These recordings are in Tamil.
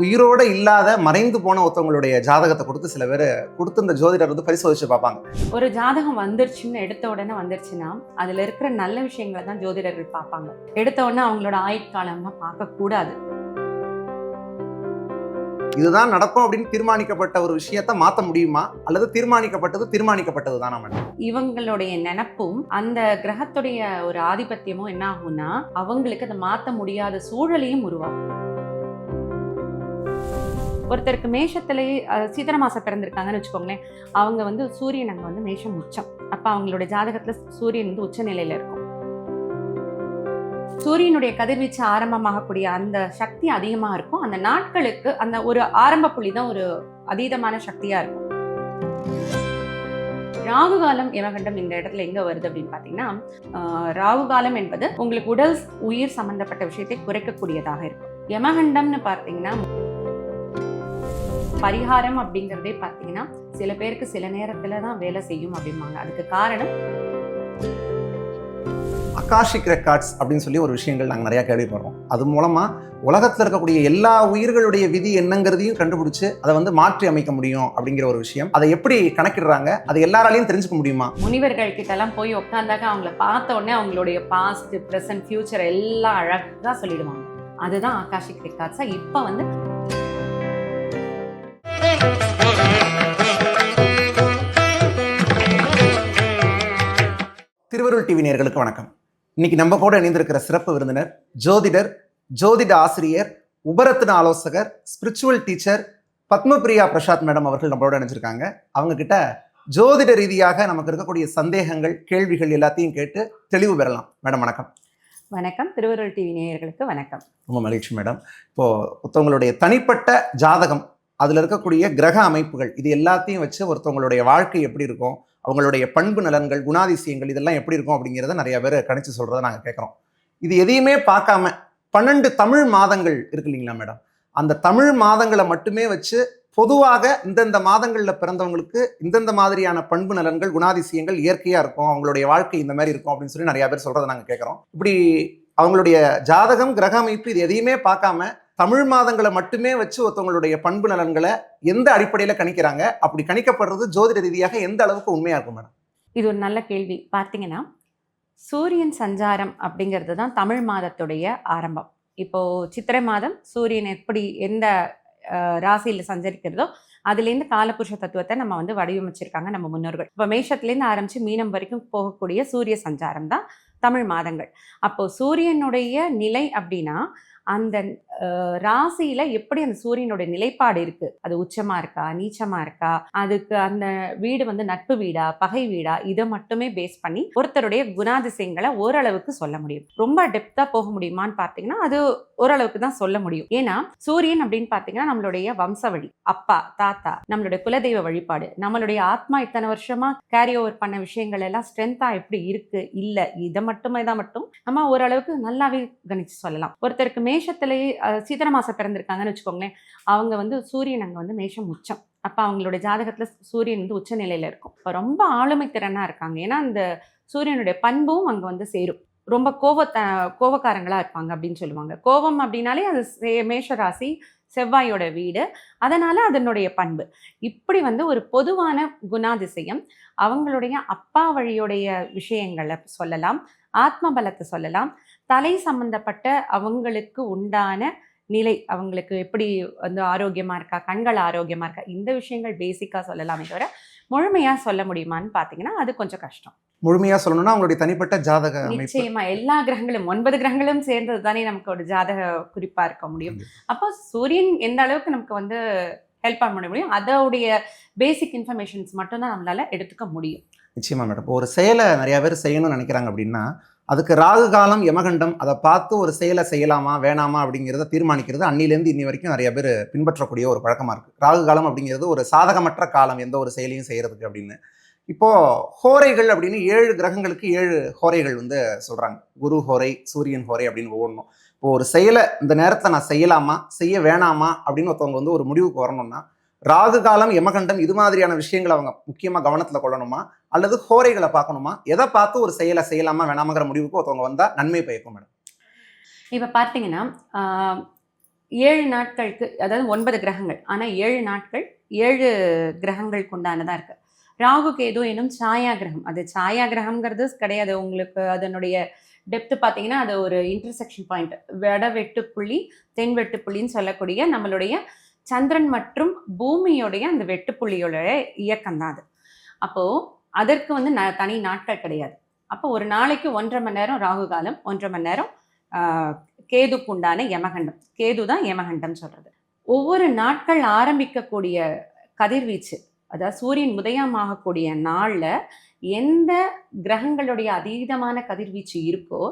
உயிரோட இல்லாத மறைந்து போன ஒருத்தவங்களுடைய ஜாதகத்தை கொடுத்து சில பேர் கொடுத்து இந்த ஜோதிடர் வந்து பரிசோதிச்சு பார்ப்பாங்க. ஒரு ஜாதகம் வந்துருச்சுன்னு எடுத்த உடனே வந்துருச்சுன்னா அதுல இருக்கிற நல்ல விஷயங்களை தான் ஜோதிடர்கள் பார்ப்பாங்க. எடுத்த உடனே அவங்களோட ஆயுட்காலம்லாம் பார்க்க கூடாது இதுதான் நடக்கும் அப்படின்னு தீர்மானிக்கப்பட்ட ஒரு விஷயத்த மாற்ற முடியுமா? அல்லது தீர்மானிக்கப்பட்டது தீர்மானிக்கப்பட்டது தானா மேடம் இவங்களுடைய நினப்பும் அந்த கிரகத்துடைய ஒரு ஆதிபத்தியமும் என்ன ஆகும்னா அவங்களுக்கு அதை மாற்ற முடியாத சூழலையும் உருவாக்கும். ஒருத்தருக்கு மேஷத்திலேயே சீதன மாதம் மாசம் பிறந்திருக்காங்கன்னு வச்சுக்கோங்களேன் அவங்க வந்து சூரியன் அங்கே வந்து மேஷம் உச்சம். அப்போ அவங்களோட ஜாதகத்தில் சூரியன் வந்து உச்ச நிலையில் இருக்கும். சூரியனுடைய கதிர்வீச்சு ஆரம்பமாகக்கூடிய அந்த சக்தி அதிகமாக இருக்கும். அந்த நாட்களுக்கு அந்த ஒரு ஆரம்ப புள்ளி தான் ஒரு அதீதமான சக்தியாக இருக்கும். ராகுகாலம் யமகண்டம் இந்த இடத்துல எங்க வருது அப்படின்னு பாத்தீங்கன்னா ராகுகாலம் என்பது உங்களுக்கு உடல் உயிர் சம்பந்தப்பட்ட விஷயத்தை குறைக்கக்கூடியதாக இருக்கும். யமகண்டம்னு பார்த்தீங்கன்னா பரிகாரம் அப்படிங்கிறதே பார்த்தீங்கன்னா சில பேருக்கு சில நேரத்துல தான் வேலை செய்யும் அப்படிம்பாங்க. அதுக்கு காரணம்? அகாஷிக் ரெக்கார்ட்ஸ் அப்படின்னு சொல்லி ஒரு விஷயங்கள் நாங்கள் நிறையா கேள்விப்படுறோம் அது மூலமாக உலகத்தில் இருக்கக்கூடிய எல்லா உயிர்களுடைய விதி என்னங்கிறதையும் கண்டுபிடிச்சு அதை வந்து மாற்றி அமைக்க முடியும் அப்படிங்கிற ஒரு விஷயம். அதை எப்படி கணக்கிடுறாங்க? அதை எல்லாராலையும் தெரிஞ்சுக்க முடியுமா? முனிவர்கள் கிட்ட எல்லாம் போய் உட்காந்தாக்க அவங்கள பார்த்த உடனே அவங்களுடைய பாஸ்ட் ப்ரெசன்ட் ஃபியூச்சர் எல்லாம் அழகா சொல்லிடுவாங்க. அதுதான் ஆகாஷிக் ரெக்கார்ட்ஸா இப்போ வந்து திருவருள் டிவி நேயர்களுக்கு வணக்கம். இன்னைக்கு நம்ம கூட இணைந்திருக்கிற சிறப்பு விருந்தினர் ஜோதிடர் ஜோதிட ஆசிரியர் உபரத்ன ஆலோசகர் spiritual teacher Padmapriya Prasad madam அவர்கள் நம்மளோட இணைஞ்சிருக்காங்க. அவங்க கிட்ட ஜோதிட ரீதியாக நமக்கு இருக்கக்கூடிய சந்தேகங்கள் கேள்விகள் எல்லாத்தையும் கேட்டு தெளிவு பெறலாம். மேடம் வணக்கம். வணக்கம். திருவருள் டிவி நேயர்களுக்கு வணக்கம். ரொம்ப மகிழ்ச்சி மேடம். இப்போ ஒருத்தவங்களுடைய தனிப்பட்ட ஜாதகம் அதில் இருக்கக்கூடிய கிரக அமைப்புகள் இது எல்லாத்தையும் வச்சு ஒருத்தவங்களுடைய வாழ்க்கை எப்படி இருக்கும்? அவங்களுடைய பண்பு நலன்கள் குணாதிசயங்கள் இதெல்லாம் எப்படி இருக்கும் அப்படிங்கிறத நிறைய பேர் கணிச்சு சொல்கிறத நாங்கள் கேட்குறோம் இது எதையுமே பார்க்காம பன்னெண்டு தமிழ் மாதங்கள் இருக்கு இல்லைங்களா மேடம் அந்த தமிழ் மாதங்களை மட்டுமே வச்சு பொதுவாக இந்தந்த மாதங்களில் பிறந்தவங்களுக்கு இந்தந்த மாதிரியான பண்பு நலன்கள் குணாதிசயங்கள் இயற்கையாக இருக்கும் அவங்களுடைய வாழ்க்கை இந்த மாதிரி இருக்கும் அப்படின்னு சொல்லி நிறைய பேர் சொல்கிறத நாங்கள் கேட்குறோம் இப்படி அவங்களுடைய ஜாதகம் கிரக அமைப்பு இது எதையுமே பார்க்காம தமிழ் மாதங்களை மட்டுமே வச்சு ஒருத்தவங்களுடைய பண்பு நலன்களை எந்த அடிப்படையில் கணிக்கிறாங்க? அப்படி கணிக்கப்படுறது ஜோதிட ரீதியாக எந்த அளவுக்கு உண்மையாக இருக்கும் மேடம்? இது ஒரு நல்ல கேள்வி. பார்த்தீங்கன்னா சூரியன் சஞ்சாரம் அப்படிங்கிறது தான் தமிழ் மாதத்துடைய ஆரம்பம். இப்போ சித்திரை மாதம் சூரியன் எப்படி எந்த ராசியில் ராசியில சஞ்சரிக்கிறதோ அதுலேருந்து காலபுருஷ தத்துவத்தை நம்ம வந்து வடிவமைச்சிருக்காங்க நம்ம முன்னோர்கள். இப்போ மேஷத்துலேருந்து ஆரம்பித்து மீனம் வரைக்கும் போகக்கூடிய சூரிய சஞ்சாரம் தான் தமிழ் மாதங்கள். அப்போ சூரியனுடைய நிலை அப்படின்னா அந்த ராசியில எப்படி அந்த சூரியனுடைய நிலைப்பாடு இருக்கு? அது உச்சமா இருக்கா? நீச்சமா இருக்கா? அதுக்கு அந்த வீடு வந்து நட்பு வீடா? பகை வீடா? இதை மட்டுமே பேஸ் பண்ணி ஒருத்தருடைய குணாதிசயங்களை ஓரளவுக்கு சொல்ல முடியும். ரொம்ப டெப்தா போக முடியுமான்னு பார்த்தீங்கன்னா அது ஓரளவுக்கு தான் சொல்ல முடியும். ஏன்னா சூரியன் அப்படின்னு பார்த்தீங்கன்னா நம்மளுடைய வம்சவழி அப்பா தாத்தா நம்மளுடைய குலதெய்வ வழிபாடு. நம்மளுடைய ஆத்மா இத்தனை வருஷமா கேரி ஓவர் பண்ண விஷயங்கள் எல்லாம் ஸ்ட்ரென்த்தா எப்படி இருக்கு? இல்ல. இதை மட்டுமே தான் மட்டும் நம்ம ஓரளவுக்கு நல்லாவே கணிச்சு சொல்லலாம். ஒருத்தருக்கு மேஷத்திலேயே அஹ், சித்திரை மாசம் பிறந்திருக்காங்கன்னு வச்சுக்கோங்களேன். அவங்க வந்து சூரியன் அங்கே வந்து மேஷம் உச்சம். அப்போ அவங்களோட ஜாதகத்தில் சூரியன் வந்து உச்ச நிலையில் இருக்கும். இப்போ ரொம்ப ஆளுமை திறனாக இருக்காங்க. ஏன்னா அந்த சூரியனுடைய பண்பும் அங்கே வந்து சேரும். ரொம்ப கோவத்த கோவக்காரங்களாக இருப்பாங்க அப்படின்னு சொல்லுவாங்க. கோபம் அப்படின்னாலே அது சே- மேஷ ராசி செவ்வாயோட வீடு. அதனால் அதனுடைய பண்பு. இப்படி வந்து ஒரு பொதுவான குணாதிசயம் அவங்களுடைய அப்பா வழியுடைய விஷயங்களை சொல்லலாம். ஆத்ம பலத்தை சொல்லலாம். தலை சம்பந்தப்பட்ட அவங்களுக்கு உண்டான நிலை அவங்களுக்கு எப்படி வந்து ஆரோக்கியமா இருக்கா கண்கள் ஆரோக்கியமா இருக்கா இந்த விஷயங்கள் பேசிக்கா சொல்லலாமே தவிர முழுமையா சொல்ல முடியுமான்னு பாத்தீங்கன்னா அது கொஞ்சம் கஷ்டம். முழுமையா சொல்லணும்னா அவங்களுடைய தனிப்பட்ட ஜாதக நிச்சயமா எல்லா கிரகங்களும் ஒன்பது கிரகங்களும் சேர்ந்தது தானே நமக்கு ஒரு ஜாதக குறிப்பா இருக்க முடியும். அப்போ சூரியன் எந்த அளவுக்கு நமக்கு வந்து ஹெல்ப் பண்ண முடியும் அதோடைய பேசிக் இன்ஃபர்மேஷன்ஸ் மட்டும்தான் நம்மளால எடுத்துக்க முடியும். நிச்சயமா மேடம் ஒரு செயலை நிறைய பேர் செய்யணும்னு நினைக்கிறாங்க அப்படின்னா அதுக்கு ராகு காலம் யமகண்டம் அதை பார்த்து ஒரு செயலை செய்யலாமா வேணாமா அப்படிங்கிறத தீர்மானிக்கிறது அன்னிலேருந்து இன்னி வரைக்கும் நிறைய பேர் பின்பற்றக்கூடிய ஒரு பழக்கமாக இருக்குது ராகு காலம் அப்படிங்கிறது ஒரு சாதகமற்ற காலம் எந்த ஒரு செயலையும் செய்கிறதுக்கு அப்படின்னு. இப்போது ஹோரைகள் அப்படின்னு ஏழு கிரகங்களுக்கு ஏழு ஹோரைகள் வந்து சொல்கிறாங்க குரு ஹோரை சூரியன் ஹோரை அப்படின்னு ஒவ்வொன்றும். இப்போ ஒரு செயலை இந்த நேரத்தை நான் செய்யலாமா செய்ய வேணாமா அப்படின்னு ஒருத்தவங்க வந்து ஒரு முடிவுக்கு வரணும்னா ராகு காலம் யமகண்டம் இது மாதிரியான விஷயங்களை அவங்க முக்கியமாக கவனத்தில் கொள்ளணுமா? அல்லது ஹோரைகளை பார்க்கணுமா? எதை பார்த்து ஒரு செயலை செய்யலாமா வேணாமங்கிற முடிவுக்கு ஒருத்தவங்க வந்தால் நன்மை பயக்கும் மேடம். இப்போ பார்த்தீங்கன்னா ஏழு நாட்களுக்கு அதாவது ஒன்பது கிரகங்கள். ஆனால் ஏழு நாட்கள் ஏழு கிரகங்களுக்கு உண்டானதாக இருக்குது ராகு கேது எனும் சாயா கிரகம் அது சாயா கிரகம்ங்கிறது கிடையாது. உங்களுக்கு அதனுடைய டெப்த் பார்த்தீங்கன்னா அது ஒரு இன்டர்செக்ஷன் பாயிண்ட் வட வெட்டு புள்ளி தென் வெட்டு புள்ளின்னு சொல்லக்கூடிய நம்மளுடைய சந்திரன் மற்றும் பூமியோடைய அந்த வெட்டுப்புள்ளியோட இயக்கம் தான் அது. அப்போது அதற்கு வந்து ந தனி நாட்கள் கிடையாது. அப்போ ஒரு நாளைக்கு ஒன்றரை மணி நேரம் ராகு காலம் ஒன்றரை மணி நேரம் கேதுக்கு உண்டான யமகண்டம். கேது தான் யமகண்டம் சொல்றது. ஒவ்வொரு நாட்கள் ஆரம்பிக்கக்கூடிய கதிர்வீச்சு அதாவது சூரியன் உதயமாகக்கூடிய நாள்ல எந்த கிரகங்களுடைய அதீதமான கதிர்வீச்சு இருக்கோ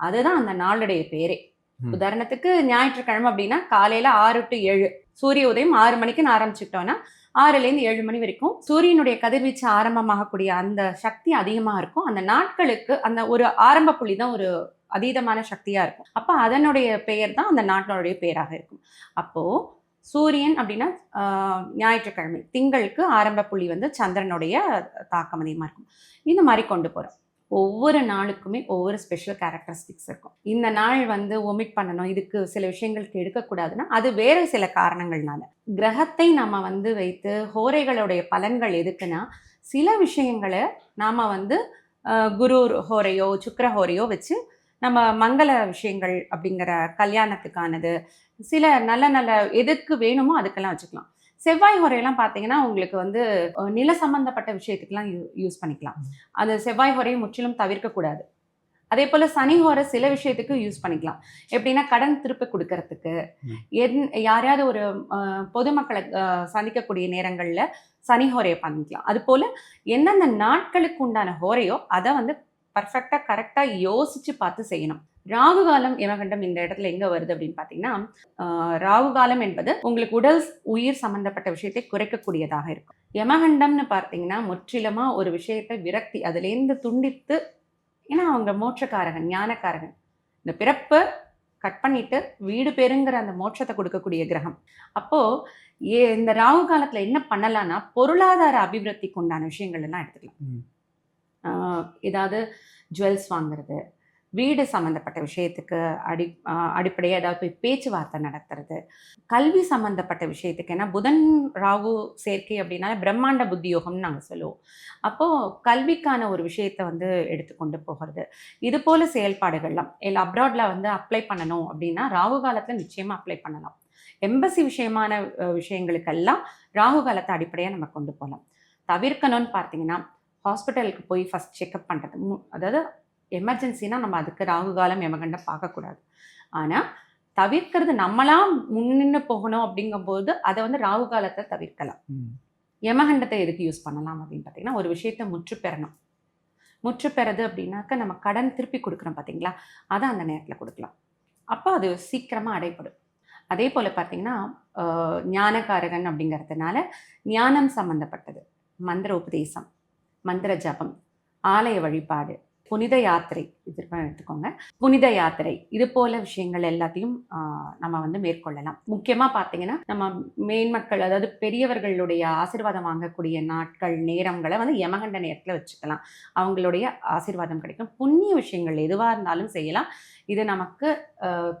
அதுதான் அந்த நாளுடைய பேரே. உதாரணத்துக்கு ஞாயிற்றுக்கிழமை அப்படின்னா காலையில ஆறு டு ஏழு. சூரிய உதயம் ஆறு மணிக்குன்னு ஆரம்பிச்சுக்கிட்டோன்னா ஆறுலேருந்து ஏழு மணி வரைக்கும் சூரியனுடைய கதிர்வீச்சு ஆரம்பமாகக்கூடிய அந்த சக்தி அதிகமாக இருக்கும். அந்த நாட்களுக்கு அந்த ஒரு ஆரம்ப புள்ளி தான் ஒரு அதீதமான சக்தியாக இருக்கும். அப்போ அதனுடைய பெயர் தான் அந்த நாட்டினுடைய பெயராக இருக்கும். அப்போது சூரியன் அப்படின்னா ஞாயிற்றுக்கிழமை திங்களுக்கு ஆரம்ப புள்ளி வந்து சந்திரனுடைய தாக்கம் அதிகமாக இருக்கும். இந்த மாதிரி கொண்டு போகிறோம் ஒவ்வொரு நாளுக்குமே ஒவ்வொரு ஸ்பெஷல் கேரக்டரிஸ்டிக்ஸ் இருக்கும். இந்த நாள் வந்து ஒமிட் பண்ணணும் இதுக்கு சில விஷயங்களுக்கு எடுக்கக்கூடாதுன்னா அது வேறு சில காரணங்கள்னால. கிரகத்தை நம்ம வந்து வைத்து ஹோரைகளுடைய பலன்கள் எதுக்குன்னா சில விஷயங்களை நாம் வந்து குரு ஹோரையோ சுக்கர ஹோரையோ வச்சு நம்ம மங்கள விஷயங்கள் அப்படிங்கிற கல்யாணத்துக்கானது சில நல்ல நல்ல எதுக்கு வேணுமோ அதுக்கெல்லாம் வச்சுக்கலாம். செவ்வாய் ஹோரையெல்லாம் பார்த்தீங்கன்னா உங்களுக்கு வந்து நில சம்பந்தப்பட்ட விஷயத்துக்கெல்லாம் யூஸ் பண்ணிக்கலாம். அது செவ்வாய் ஹோரையை முற்றிலும் தவிர்க்கக்கூடாது அதே போல் சனி ஹோரை சில விஷயத்துக்கு யூஸ் பண்ணிக்கலாம். எப்படின்னா கடன் திருப்பி கொடுக்கறதுக்கு. என் யாரையாவது ஒரு பொதுமக்களை சந்திக்கக்கூடிய நேரங்களில் சனி ஹோரையை பண்ணிக்கலாம். அது போல் எந்தெந்த நாட்களுக்கு உண்டான ஹோரையோ அதை வந்து பர்ஃபெக்டாக கரெக்டாக யோசித்து பார்த்து செய்யணும். ராகு காலம் யமகண்டம் இந்த இடத்துல எங்கே வருது அப்படின்னு பார்த்தீங்கன்னா ஆஹ், ராகு காலம் என்பது உங்களுக்கு உடல் உயிர் சம்பந்தப்பட்ட விஷயத்தை குறைக்கக்கூடியதாக இருக்கும். யமகண்டம்னு பார்த்தீங்கன்னா முற்றிலுமாக ஒரு விஷயத்தை விரக்தி அதுலேருந்து துண்டித்து ஏன்னா அவங்க மோட்சக்காரகன் ஞானக்காரகன். இந்த பிறப்பை கட் பண்ணிட்டு வீடு பெருங்கிற அந்த மோட்சத்தை கொடுக்கக்கூடிய கிரகம். அப்போ ஏ இந்த ராகு காலத்துல என்ன பண்ணலாம்னா பொருளாதார அபிவிருத்திக்கு உண்டான விஷயங்கள் எல்லாம் எடுத்துக்கலாம். ஏதாவது ஜுவல்ஸ் வாங்குறது வீடு சம்மந்தப்பட்ட விஷயத்துக்கு அடி அடிப்படையாக ஏதாவது போய் பேச்சுவார்த்தை நடத்துறது. கல்வி சம்மந்தப்பட்ட விஷயத்துக்கு ஏன்னா புதன் ராகு சேர்க்கை அப்படின்னா பிரம்மாண்ட புத்தி யோகம்னு நாங்கள் சொல்லுவோம். அப்போது கல்விக்கான ஒரு விஷயத்தை வந்து எடுத்துக்கொண்டு போகிறது இது போல் செயல்பாடுகள்லாம் இல்லை அப்ராடில் வந்து அப்ளை பண்ணணும் அப்படின்னா ராகு காலத்தில் நிச்சயமாக அப்ளை பண்ணலாம். எம்பசி விஷயமான விஷயங்களுக்கெல்லாம் ராகு காலத்தை அடிப்படையாக நம்ம கொண்டு போகலாம். தவிர்க்கணும்னு பார்த்தீங்கன்னா ஹாஸ்பிட்டலுக்கு போய் ஃபஸ்ட் செக்அப் பண்ணுறது அதாவது எமர்ஜென்சினா நம்ம அதுக்கு ராகு காலம் யமகண்டம் பார்க்கக்கூடாது. ஆனால் தவிர்க்கிறது நம்மளா முன்னின்று போகணும் அப்படிங்கும்போது அதை வந்து ராகு காலத்தை தவிர்க்கலாம். யமகண்டத்தை எதுக்கு யூஸ் பண்ணலாம் அப்படின்னு பார்த்தீங்கன்னா ஒரு விஷயத்தை முற்று பெறணும் முற்று பெறது அப்படின்னாக்க நம்ம கடன் திருப்பி கொடுக்குறோம் பார்த்தீங்களா? அதை அந்த நேரத்தில் கொடுக்கலாம். அப்போ அது சீக்கிரமாக அடைப்படும் அதே போல் பார்த்தீங்கன்னா ஞானகாரகன் அப்படிங்கிறதுனால ஞானம் சம்பந்தப்பட்டது. மந்திர உபதேசம் மந்திர ஜபம் ஆலய வழிபாடு புனித யாத்திரை இது எடுத்துக்கோங்க. புனித யாத்திரை இது போல விஷயங்கள் எல்லாத்தையும் நம்ம வந்து மேற்கொள்ளலாம். முக்கியமாக பார்த்தீங்கன்னா நம்ம மேன்மக்கள் அதாவது பெரியவர்களுடைய ஆசீர்வாதம் வாங்கக்கூடிய நாட்கள் நேரங்களை வந்து யமகண்ட நேரத்தில் வச்சுக்கலாம். அவங்களுடைய ஆசீர்வாதம் கிடைக்கும். புண்ணிய விஷயங்கள் எதுவாக இருந்தாலும் செய்யலாம். இது நமக்கு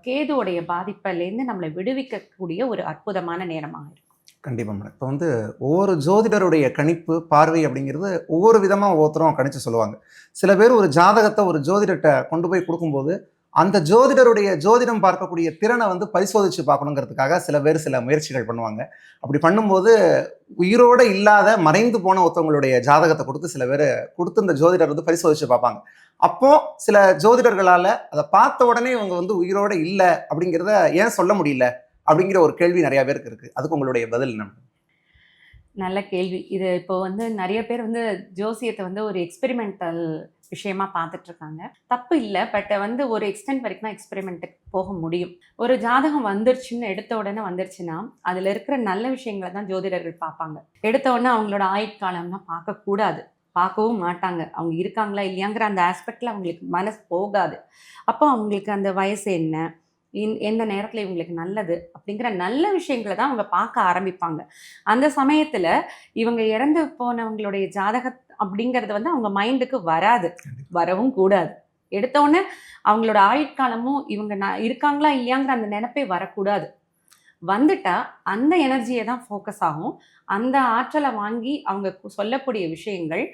கேதுவுடைய பாதிப்பிலேருந்து நம்மளை விடுவிக்கக்கூடிய ஒரு அற்புதமான நேரமாக இருக்கும். கண்டிப்பாக மேடம் இப்போ வந்து ஒவ்வொரு ஜோதிடருடைய கணிப்பு பார்வை அப்படிங்கிறது ஒவ்வொரு விதமாக ஒவ்வொருத்தரும் கணிச்சு சொல்லுவாங்க. சில பேர் ஒரு ஜாதகத்தை ஒரு ஜோதிடர்கிட்ட கொண்டு போய் கொடுக்கும்போது அந்த ஜோதிடருடைய ஜோதிடம் பார்க்கக்கூடிய திறனை வந்து பரிசோதித்து பார்க்கணுங்கிறதுக்காக சில பேர் சில முயற்சிகள் பண்ணுவாங்க. அப்படி பண்ணும்போது உயிரோட இல்லாத மறைந்து போன ஒருத்தவங்களுடைய ஜாதகத்தை கொடுத்து சில பேர் கொடுத்து இந்த ஜோதிடர் வந்து பரிசோதித்து பார்ப்பாங்க. அப்போ சில ஜோதிடர்களால் அதை பார்த்த உடனே இவங்க வந்து உயிரோட இல்லை அப்படிங்கிறத ஏன் சொல்ல முடியல? அப்படிங்கிற ஒரு கேள்வி நிறைய பேருக்கு இருக்கு. அதுக்கு உங்களுடைய பதில் என்ன? நல்ல கேள்வி. இது இப்போ வந்து நிறைய பேர் வந்து ஜோசியத்தை வந்து ஒரு எக்ஸ்பெரிமெண்டல் விஷயமா பார்த்துட்டு இருக்காங்க தப்பு இல்லை பட் வந்து ஒரு எக்ஸ்டென்ட் வரைக்கும் தான் எக்ஸ்பெரிமெண்ட்டுக்கு போக முடியும். ஒரு ஜாதகம் வந்துருச்சுன்னு எடுத்த உடனே வந்துருச்சுன்னா அதில் இருக்கிற நல்ல விஷயங்களை தான் ஜோதிடர்கள் பார்ப்பாங்க. எடுத்த உடனே அவங்களோட ஆயுட்காலம்லாம் பார்க்கக்கூடாது. பார்க்கவும் மாட்டாங்க. அவங்க இருக்காங்களா இல்லையாங்கிற அந்த ஆஸ்பெக்டில் அவங்களுக்கு மனசு போகாது. அப்போ அவங்களுக்கு அந்த வயசு என்ன? எந்த நேரத்தில் இவங்களுக்கு நல்லது அப்படிங்கிற நல்ல விஷயங்களை தான் அவங்க பார்க்க ஆரம்பிப்பாங்க. அந்த சமயத்தில் இவங்க இறந்து போனவங்களுடைய ஜாதக அப்படிங்கிறது வந்து அவங்க மைண்டுக்கு வராது. வரவும் கூடாது. எடுத்த உடனே அவங்களோட ஆயுட்காலமும் இவங்க ந இருக்காங்களா இல்லையாங்கிற அந்த நினைப்பே வரக்கூடாது. வந்துட்டா அந்த எனர்ஜியை தான் ஃபோக்கஸ் ஆகும். அந்த ஆற்றலை வாங்கி அவங்க சொல்லக்கூடிய விஷயங்கள்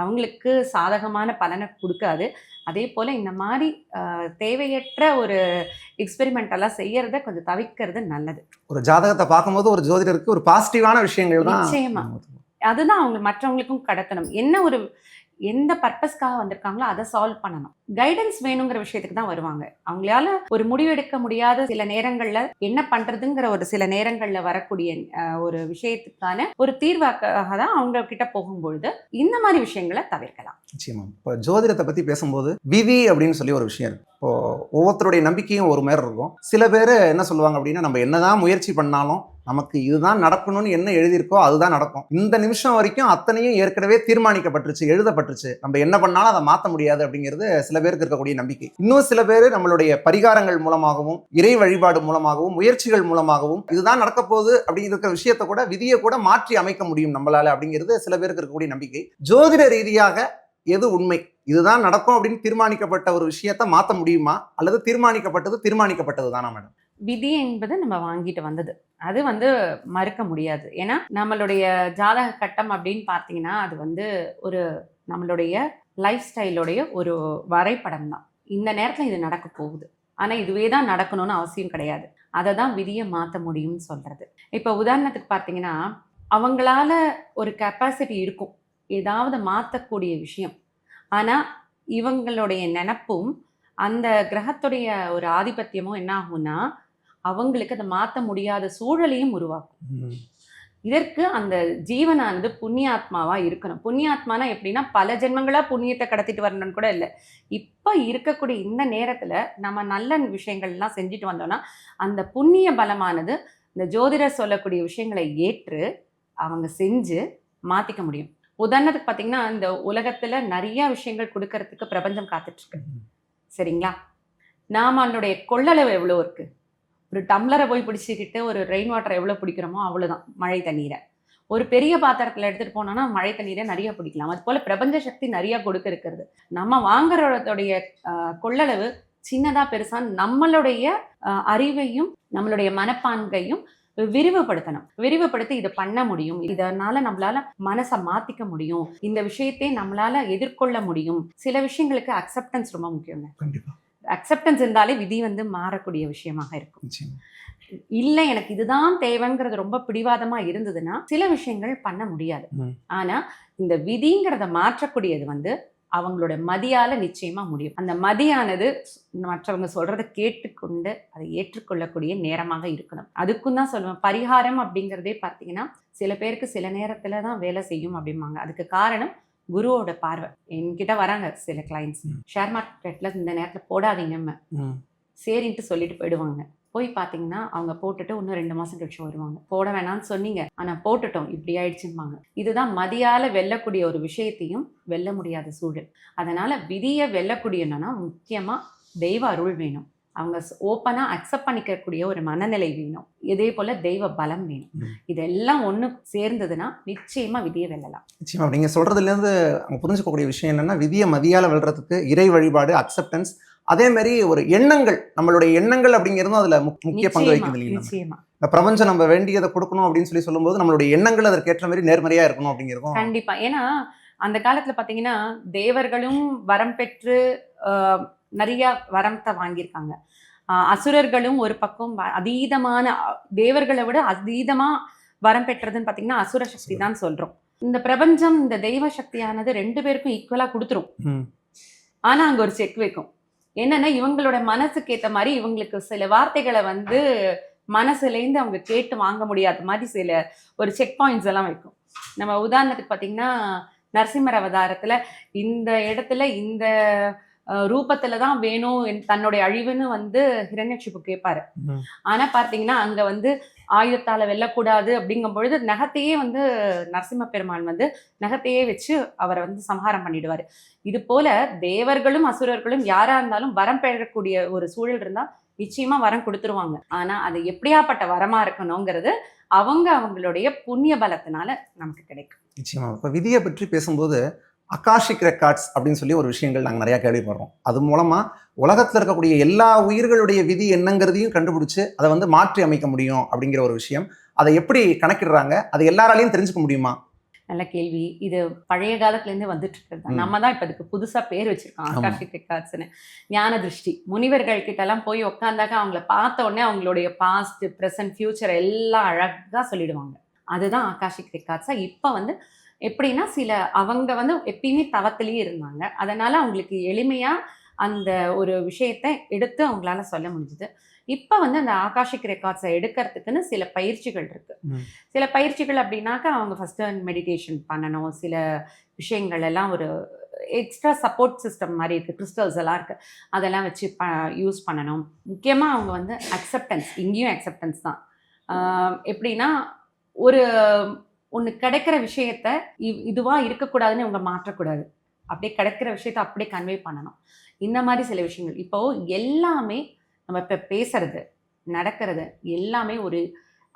அவங்களுக்கு சாதகமான பலனை கொடுக்காது. அதே போல் இந்த மாதிரி தேவையற்ற ஒரு எக்ஸ்பெரிமெண்ட் எல்லாம் செய்யறத கொஞ்சம் தவிர்க்கிறது நல்லது. ஒரு ஜாதகத்தை பார்க்கும்போது ஒரு ஜோதிடருக்கு ஒரு பாசிட்டிவான விஷயங்கள் தான் நிச்சயமா. அதுதான் அவங்க மற்றவங்களுக்கும் கடத்தணும். என்ன ஒரு எந்த பர்பஸ்க்காக வந்திருக்காங்களோ அதை சால்வ் பண்ணணும். கைடன்ஸ் வேணுங்கிற விஷயத்துக்கு தான் வருவாங்க. அவங்களால ஒரு முடிவெடுக்க முடியாத சில நேரங்கள்ல என்ன பண்றதுங்கிற ஒரு சில நேரங்கள்ல வரக்கூடிய ஒரு விஷயத்துக்கான ஒரு தீர்வாக்காக தான் அவங்க கிட்ட போகும்பொழுது இந்த மாதிரி விஷயங்களை தவிர்க்கலாம். நிச்சயமா. இப்போ ஜோதிடத்தை பத்தி பேசும்போது விவி அப்படின்னு சொல்லி ஒரு விஷயம் இருக்கு. இப்போ ஒவ்வொருத்தருடைய நம்பிக்கையும் ஒரு மாதிரி இருக்கும். சில பேர் என்ன சொல்லுவாங்க அப்படின்னா நம்ம என்னதான் முயற்சி பண்ணாலும் நமக்கு இதுதான் நடக்கணும்னு என்ன எழுதியிருக்கோ அதுதான் நடக்கும். இந்த நிமிஷம் வரைக்கும் அத்தனையும் ஏற்கனவே தீர்மானிக்கப்பட்டுருச்சு ஏற்பட்டுருச்சு நம்ம என்ன பண்ணாலும் அதை மாற்ற முடியாது அப்படிங்கிறது சில பேருக்கு இருக்கக்கூடிய நம்பிக்கை. இன்னும் சில பேர் நம்மளுடைய பரிகாரங்கள் மூலமாகவும் இறை வழிபாடு மூலமாகவும் முயற்சிகள் மூலமாகவும் இதுதான் நடக்க போகுது அப்படிங்கிற விஷயத்தை கூட விதியை கூட மாற்றி அமைக்க முடியும் நம்மளால அப்படிங்கிறது சில பேருக்கு இருக்கக்கூடிய நம்பிக்கை. ஜோதிட ரீதியாக எது உண்மை? இதுதான் நடக்கும் அப்படின்னு தீர்மானிக்கப்பட்ட ஒரு விஷயத்தை மாற்ற முடியுமா? அல்லது தீர்மானிக்கப்பட்டது தீர்மானிக்கப்பட்டது தானா மேடம்? விதி என்பது நம்ம வாங்கிட்டு வந்தது. அது வந்து மறுக்க முடியாது. ஏன்னா நம்மளுடைய ஜாதக கட்டம் அப்படின்னு பார்த்தீங்கன்னா அது வந்து ஒரு நம்மளுடைய லைஃப் ஸ்டைலோடைய ஒரு வரைபடம் தான் இந்த நேரத்தில் இது நடக்க போகுது. ஆனால் இதுவே தான் நடக்கணும்னு அவசியம் கிடையாது. அதை தான் விதியை மாற்ற முடியும்னு சொல்கிறது இப்போ உதாரணத்துக்கு பார்த்தீங்கன்னா அவங்களால ஒரு கெப்பாசிட்டி இருக்கும். ஏதாவது மாற்றக்கூடிய விஷயம். ஆனால் இவங்களுடைய நினப்பும் அந்த கிரகத்துடைய ஒரு ஆதிபத்தியமும் என்ன ஆகும்னா அவங்களுக்கு அதை மாற்ற முடியாத சூழலையும் உருவாக்கும். இதற்கு அந்த ஜீவனானது புண்ணியாத்மாவா இருக்கணும். புண்ணியாத்மானா எப்படின்னா பல ஜென்மங்களா புண்ணியத்தை கடத்திட்டு வரணும்னு கூட இல்லை. இப்போ இருக்கக்கூடிய இந்த நேரத்துல நம்ம நல்ல விஷயங்கள்லாம் செஞ்சுட்டு வந்தோம்னா அந்த புண்ணிய பலமானது இந்த ஜோதிடர் சொல்லக்கூடிய விஷயங்களை ஏற்று அவங்க செஞ்சு மாத்திக்க முடியும். உதாரணத்துக்கு பார்த்தீங்கன்னா இந்த உலகத்துல நிறைய விஷயங்கள் கொடுக்கறதுக்கு பிரபஞ்சம் காத்துட்டு இருக்கு. சரிங்களா? நாம அதனுடைய கொள்ளளவு எவ்வளோ இருக்கு? ஒரு டம்ளரை போய் பிடிச்சிக்கிட்டு ஒரு ரெயின் வாட்டரை எவ்வளோ பிடிக்கிறோமோ அவ்வளோதான் மழை தண்ணீரை. ஒரு பெரிய பாத்திரத்தில் எடுத்துகிட்டு போனோம்னா மழை தண்ணீரை நிறைய பிடிக்கலாம். அது போல் பிரபஞ்ச சக்தி நிறைய கொடுக்க இருக்கிறது. நம்ம வாங்குறதோடைய கொள்ளளவு சின்னதாக பெருசாக நம்மளுடைய அறிவையும் நம்மளுடைய மனப்பான்கையும் விரிவுபடுத்தணும். விரிவுபடுத்தி இதை பண்ண முடியும். இதனால நம்மளால மனசை மாத்திக்க முடியும். இந்த விஷயத்தை நம்மளால எதிர்கொள்ள முடியும். சில விஷயங்களுக்கு அக்செப்டன்ஸ் ரொம்ப முக்கியங்க. கண்டிப்பா. அக்செப்டன்ஸ் இருந்தாலே விதி வந்து மாறக்கூடிய விஷயமாக இருக்கும். இல்லை எனக்கு இதுதான் தேவைங்கிறது ரொம்ப பிடிவாதமா இருந்ததுன்னா சில விஷயங்கள் பண்ண முடியாது. ம். ஆனா இந்த விதிங்கிறத மாற்றக்கூடியது வந்து அவங்களோட மதியால நிச்சயமா முடியும். அந்த மதியானது மற்றவங்க சொல்றதை கேட்டுக்கொண்டு அதை ஏற்றுக்கொள்ளக்கூடிய நேரமாக இருக்கணும். அதுக்கும் தான் சொல்லுவேன் பரிகாரம் அப்படிங்கிறதே பார்த்தீங்கன்னா சில பேருக்கு சில நேரத்துல தான் வேலை செய்யும் அப்படிம்பாங்க. அதுக்கு காரணம் குருவோட பார்வை. என்கிட்ட வராங்க சில கிளைண்ட்ஸ். ஷேர் மார்க்கெட்ல இந்த நேரத்துல போடாதீங்கன்னு ம். சரின்ட்டு சொல்லிட்டு போயிடுவாங்க. போய் பார்த்தீங்கன்னா அவங்க போட்டுட்டு இன்னும் ரெண்டு மாதம் கழிச்சு வருவாங்க. போட வேணாம்னு சொன்னீங்க. ஆனால் போட்டுட்டோம் இப்படி ஆயிடுச்சும்பாங்க. இதுதான் மதியால வெல்லக்கூடிய ஒரு விஷயத்தையும் வெல்ல முடியாத சூழல். அதனால விதியை வெல்லக்கூடியனா முக்கியமாக தெய்வ அருள் வேணும். அவங்க ஓப்பனாக அக்செப்ட் பண்ணிக்கக்கூடிய ஒரு மனநிலை வேணும். இதே போல் தெய்வ பலம் வேணும். இதெல்லாம் ஒன்று சேர்ந்ததுன்னா நிச்சயமாக விதியை வெல்லலாம். நிச்சயமா. நீங்க சொல்றதுலேருந்து அவங்க புரிஞ்சுக்கக்கூடிய விஷயம் என்னன்னா விதியை மதியால வெல்றதுக்கு இறை வழிபாடு அக்செப்டன்ஸ் அதே மாதிரி ஒரு எண்ணங்கள் நம்மளுடைய எண்ணங்கள் அப்படிங்கிறதும் அதுல முக்- முக்கிய பங்கு வகிக்குது இல்லைங்களா? இந்த பிரபஞ்சம் நம்ம வேண்டியதை கொடுக்கணும் அப்படின்னு சொல்லி சொல்லும்போது நம்மளுடைய எண்ணங்கள் அதற்கேற்ற மாதிரி நேர்மறையா இருக்கணும் அப்படிங்கிறதும் கண்டிப்பா. ஏன்னா அந்த காலத்துல பாத்தீங்கன்னா தேவர்களும் வரம் பெற்று நிறைய வரத்தை வாங்கியிருக்காங்க. அசுரர்களும் ஒரு பக்கம் அதீதமான தேவர்களை விட அதீதமா வரம் பெற்றதுன்னு பாத்தீங்கன்னா அசுர சக்தி தான் சொல்றோம். இந்த பிரபஞ்சம் இந்த தெய்வ சக்தியானது ரெண்டு பேருக்கும் ஈக்குவலா கொடுத்துரும். ம். ஆனா அங்க ஒரு செக் வைக்கும். என்னன்னா இவங்களோட மனசுக்கு ஏத்த மாதிரி இவங்களுக்கு சில வார்த்தைகளை வந்து மனசுலேருந்து அவங்க கேட்டு வாங்க முடியாத மாதிரி சில ஒரு செக் பாயிண்ட்ஸ் எல்லாம் வைக்கும். நம்ம உதாரணத்துக்கு பார்த்தீங்கன்னா நரசிம்மர் அவதாரத்துல இந்த இடத்துல இந்த ரூபத்துல தான் வேணும் தன்னுடைய அழிவுன்னு வந்து ஹிரண்யக்ஷிபு கேட்பாரு. ஆனா பார்த்தீங்கன்னா அங்க வந்து ஆயுதத்தால வெல்லக்கூடாது அப்படிங்கும் பொழுது நகத்தையே வந்து நரசிம்ம பெருமான் வந்து நகத்தையே வச்சு அவரை வந்து சம்ஹாரம் பண்ணிடுவாரு. இது போல தேவர்களும் அசுரர்களும் யாரா இருந்தாலும் வரம் பெறக்கூடிய ஒரு சூழல் இருந்தா நிச்சயமா வரம் கொடுத்துருவாங்க. ஆனா அது எப்படியாப்பட்ட வரமா இருக்கணுங்கிறது அவங்க அவங்களுடைய புண்ணிய பலத்தினால நமக்கு கிடைக்கும். நிச்சயமா. இப்போ விதியை பற்றி பேசும்போது அகாஷிக் ரெக்கார்ட்ஸ் அப்படின்னு சொல்லி ஒரு விஷயங்கள் நாங்கள் நிறையா கேள்விப்படுறோம். அது மூலமாக உலகத்தில் இருக்கக்கூடிய எல்லா உயிர்களுடைய விதி என்னங்கிறதையும் கண்டுபிடிச்சு அதை வந்து மாற்றி அமைக்க முடியும் அப்படிங்கிற ஒரு விஷயம். அதை எப்படி கணக்கிடுறாங்க? அதை எல்லாராலையும் தெரிஞ்சுக்க முடியுமா? நல்ல கேள்வி. இது பழைய காலத்துல இருந்து வந்துட்டு இருக்கிறது. நம்ம தான் இப்ப இதுக்கு புதுசா பேர் வச்சிருக்கோம். ஆகாஷிக் ரெக்கார்ட்ஸ்னு ஞான திருஷ்டி. முனிவர்கள் கிட்ட எல்லாம் போய் உட்காந்தாக்க அவங்கள பார்த்த உடனே அவங்களுடைய பாஸ்ட் ப்ரெசன்ட் ஃபியூச்சர் எல்லாம் அழகா சொல்லிடுவாங்க. அதுதான் ஆகாஷிக் ரெக்கார்ட்ஸா இப்ப வந்து எப்படின்னா சில அவங்க வந்து எப்பயுமே தவத்திலேயே இருந்தாங்க. அதனால அவங்களுக்கு எளிமையா அந்த ஒரு விஷயத்தை எடுத்து அவங்களால சொல்ல முடிஞ்சுது. இப்போ வந்து அந்த ஆகாஷிக் ரெக்கார்ட்ஸை எடுக்கிறதுக்குன்னு சில பயிற்சிகள் இருக்கு. சில பயிற்சிகள் அப்படின்னாக்கா அவங்க ஃபர்ஸ்ட் மெடிடேஷன் பண்ணணும். சில விஷயங்கள் எல்லாம் ஒரு எக்ஸ்ட்ரா சப்போர்ட் சிஸ்டம் மாதிரி இருக்குது கிறிஸ்டல்ஸ் எல்லாம் இருக்குது அதெல்லாம் வச்சு ப யூஸ் பண்ணணும். முக்கியமாக அவங்க வந்து அக்செப்டன்ஸ் இங்கேயும் அக்செப்டன்ஸ் தான். எப்படின்னா ஒரு ஒன்று கிடைக்கிற விஷயத்த இ- இதுவா இருக்கக்கூடாதுன்னு இவங்க மாற்றக்கூடாது. அப்படியே கிடைக்கிற விஷயத்த அப்படியே கன்வே பண்ணணும். இந்த மாதிரி சில விஷயங்கள். இப்போ எல்லாமே நம்ம இப்போ பேசுறது நடக்கிறது எல்லாமே ஒரு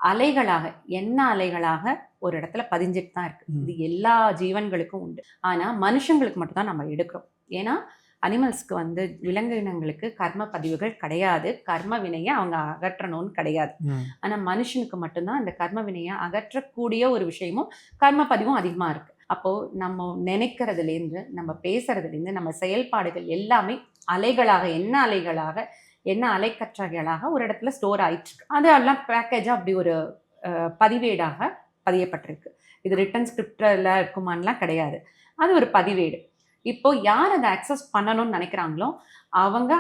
அலைகளாக என்ன அலைகளாக ஒரு இடத்துல பதிஞ்சிட்டு தான் இருக்கு. ம். இது எல்லா ஜீவன்களுக்கும் உண்டு. ஆனா மனுஷங்களுக்கு மட்டும் தான் நம்ம எடுக்கிறோம். ஏன்னா அனிமல்ஸ்க்கு வந்து விலங்கினங்களுக்கு கர்ம பதிவுகள் கிடையாது. கர்ம வினையை அவங்க அகற்றணும்னு கிடையாது. ஆனா மனுஷனுக்கு மட்டும்தான் இந்த கர்ம வினையை அகற்றக்கூடிய ஒரு விஷயமும் கர்ம பதிவும் அதிகமா இருக்கு. அப்போ நம்ம நினைக்கிறதுலேருந்து நம்ம பேசுறதுலேருந்து நம்ம செயல்பாடுகள் எல்லாமே அலைகளாக என்ன அலைகளாக என்ன அலைக்கற்றைகளாக ஒரு இடத்துல ஸ்டோர் ஆயிட்டு இருக்கு அது எல்லாம் பேக்கேஜா அப்படி ஒரு பதிவேடாக பதியப்பட்டிருக்கு. இது ரிட்டன் ஸ்கிரிப்டில் இருக்குமான்லாம் கிடையாது. அது ஒரு பதிவேடு. இப்போ யார் அதை அக்சஸ் பண்ணணும்னு நினைக்கிறாங்களோ அவங்க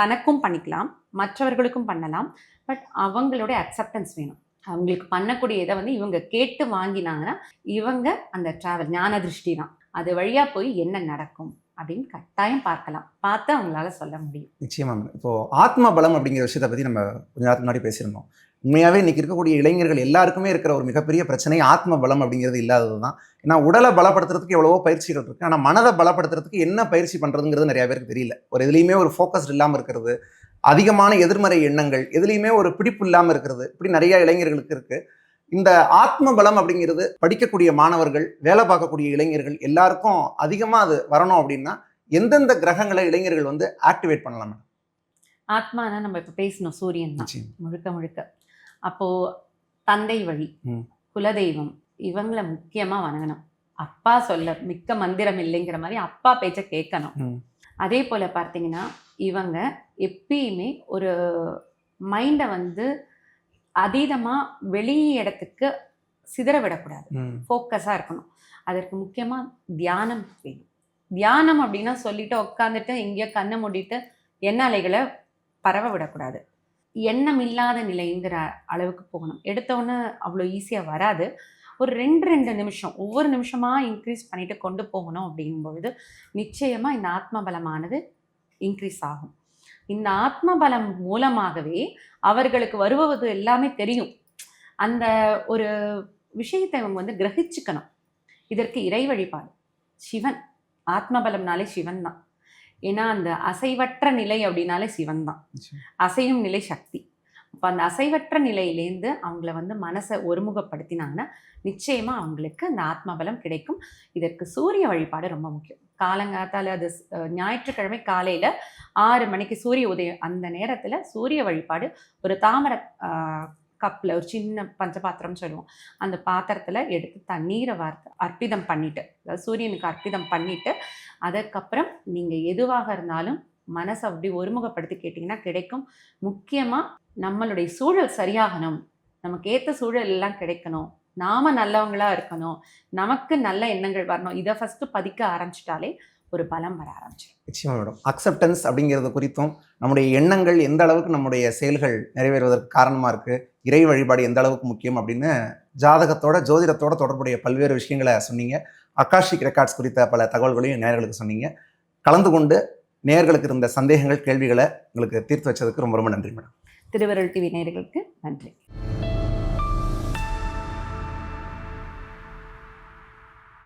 தனக்கும் பண்ணிக்கலாம் மற்றவர்களுக்கும் பண்ணலாம். பட் அவங்களுடைய அக்செப்டன்ஸ் வேணும். அவங்களுக்கு பண்ணக்கூடிய இதை வந்து இவங்க கேட்டு வாங்கினாங்கன்னா இவங்க அந்த டிராவல் ஞான திருஷ்டி தான். அது வழியாக போய் என்ன நடக்கும் அப்படின்னு கட்டாயம் பார்க்கலாம். பார்த்து அவங்களால சொல்ல முடியும். நிச்சயமா இப்போ ஆத்ம பலம் அப்படிங்கிற விஷயத்தை பற்றி நம்ம கொஞ்ச நேரத்துக்கு முன்னாடி பேசியிருந்தோம். உண்மையாகவே இன்னைக்கு இருக்கக்கூடிய இளைஞர்கள் எல்லாருக்குமே இருக்கிற ஒரு மிகப்பெரிய பிரச்சனை ஆத்ம பலம் அப்படிங்கிறது இல்லாதது தான் ஏன்னா உடலை பலப்படுத்துறதுக்கு எவ்வளவோ பயிற்சிகள் இருக்குது ஆனால் மனதை பலப்படுத்துறதுக்கு என்ன பயிற்சி பண்ணுறதுங்கிறது நிறைய பேருக்கு தெரியல. ஒரு எதுலேயுமே ஒரு ஃபோக்கஸ்ட் இல்லாமல் இருக்கிறது அதிகமான எதிர்மறை எண்ணங்கள் எதுலேயுமே ஒரு பிடிப்பு இல்லாமல் இருக்கிறது இப்படி நிறைய இளைஞர்களுக்கு இருக்குது இந்த ஆத்ம பலம் அப்படிங்கிறது படிக்கக்கூடிய மாணவர்கள் வேலை பார்க்கக்கூடிய இளைஞர்கள் எல்லாருக்கும் அதிகமாக அது வரணும் அப்படின்னா எந்தெந்த கிரகங்களை இளைஞர்கள் வந்து ஆக்டிவேட் பண்ணலாம்? ஆத்மானா நம்ம இப்ப பேசணும் சூரியன் தான். முழுக்க முழுக்க. அப்போ தந்தை வழி. குலதெய்வம் இவங்களை முக்கியமா வணங்கணும் அப்பா சொல்ல மிக்க மந்திரம் இல்லைங்கிற மாதிரி அப்பா பேச்ச கேட்கணும். அதே போல பார்த்தீங்கன்னா இவங்க எப்பயுமே ஒரு மைண்டை வந்து அதீதமா வெளி இடத்துக்கு சிதற விடக்கூடாது. ஃபோக்கஸாக இருக்கணும் அதற்கு முக்கியமாக தியானம் வேணும் தியானம் அப்படின்னா சொல்லிட்டு உட்காந்துட்டு எங்கேயோ கண்ணை மூடிட்டு எண்ண அலைகளை பரவ விடக்கூடாது எண்ணம் இல்லாத நிலைங்கிற அளவுக்கு போகணும். எடுத்தோன்னே அவ்வளோ ஈஸியாக வராது. ஒரு ரெண்டு ரெண்டு நிமிஷம் ஒவ்வொரு நிமிஷமாக இன்க்ரீஸ் பண்ணிட்டு கொண்டு போகணும் அப்படிங்கும்பொழுது நிச்சயமாக இந்த ஆத்ம பலமானது இன்க்ரீஸ் ஆகும். இந்த ஆத்ம பலம் மூலமாகவே அவர்களுக்கு வருவது எல்லாமே தெரியும். அந்த ஒரு விஷயத்தை அவங்க வந்து கிரகிச்சுக்கணும். இதற்கு இறை வழிபாடு சிவன் ஆத்மபலம்னாலே சிவன் தான் ஏன்னா அந்த அசைவற்ற நிலை அப்படின்னாலே சிவன் தான். அசையும் நிலை சக்தி. அப்போ அந்த அசைவற்ற நிலையிலேருந்து அவங்கள வந்து மனசை ஒருமுகப்படுத்தினாங்கன்னா நிச்சயமா அவங்களுக்கு அந்த ஆத்மபலம் கிடைக்கும். இதற்கு சூரிய வழிபாடு ரொம்ப முக்கியம். காலங்காத்தால அது ஞாயிற்றுக்கிழமை காலையில ஆறு மணிக்கு சூரிய உதயம் அந்த நேரத்துல சூரிய வழிபாடு ஒரு தாமரை கப்பில் ஒரு சின்ன பஞ்சபாத்திரம் சொல்லுவோம். அந்த பாத்திரத்தில் எடுத்து தண்ணீரை வார்த்து அர்ப்பிதம் பண்ணிட்டு அதாவது சூரியனுக்கு அர்ப்பிதம் பண்ணிட்டு அதுக்கப்புறம் நீங்கள் எதுவாக இருந்தாலும் மனசை அப்படி ஒருமுகப்படுத்தி கேட்டிங்கன்னா கிடைக்கும். முக்கியமாக நம்மளுடைய சூழல் சரியாகணும். நமக்கு ஏற்ற சூழல் எல்லாம் கிடைக்கணும். நாம நல்லவங்களா இருக்கணும். நமக்கு நல்ல எண்ணங்கள் வரணும். இதை ஃபஸ்ட்டு பதிக்க ஆரம்பிச்சிட்டாலே ஒரு பலம் வர ஆரம்பிச்சிடும் நிச்சயமா மேடம். அக்செப்டன்ஸ் அப்படிங்கிறது குறித்தும் நம்முடைய எண்ணங்கள் எந்த அளவுக்கு நம்முடைய செயல்கள் நிறைவேறுவதற்கு காரணமாக இருக்குது இறை வழிபாடு எந்த அளவுக்கு முக்கியம் அப்படின்னு ஜாதகத்தோட ஜோதிடத்தோட தொடர்புடைய பல்வேறு விஷயங்களை சொன்னீங்க. அகாஷிக் ரெக்கார்ட்ஸ் குறித்த பல தகவல்களையும் நேயர்களுக்கு சொன்னீங்க. கலந்து கொண்டு நேயர்களுக்கு இருந்த சந்தேகங்கள் கேள்விகளை உங்களுக்கு தீர்த்து வச்சதுக்கு ரொம்ப ரொம்ப நன்றி மேடம். திருவருள் டிவி நேயர்களுக்கு நன்றி.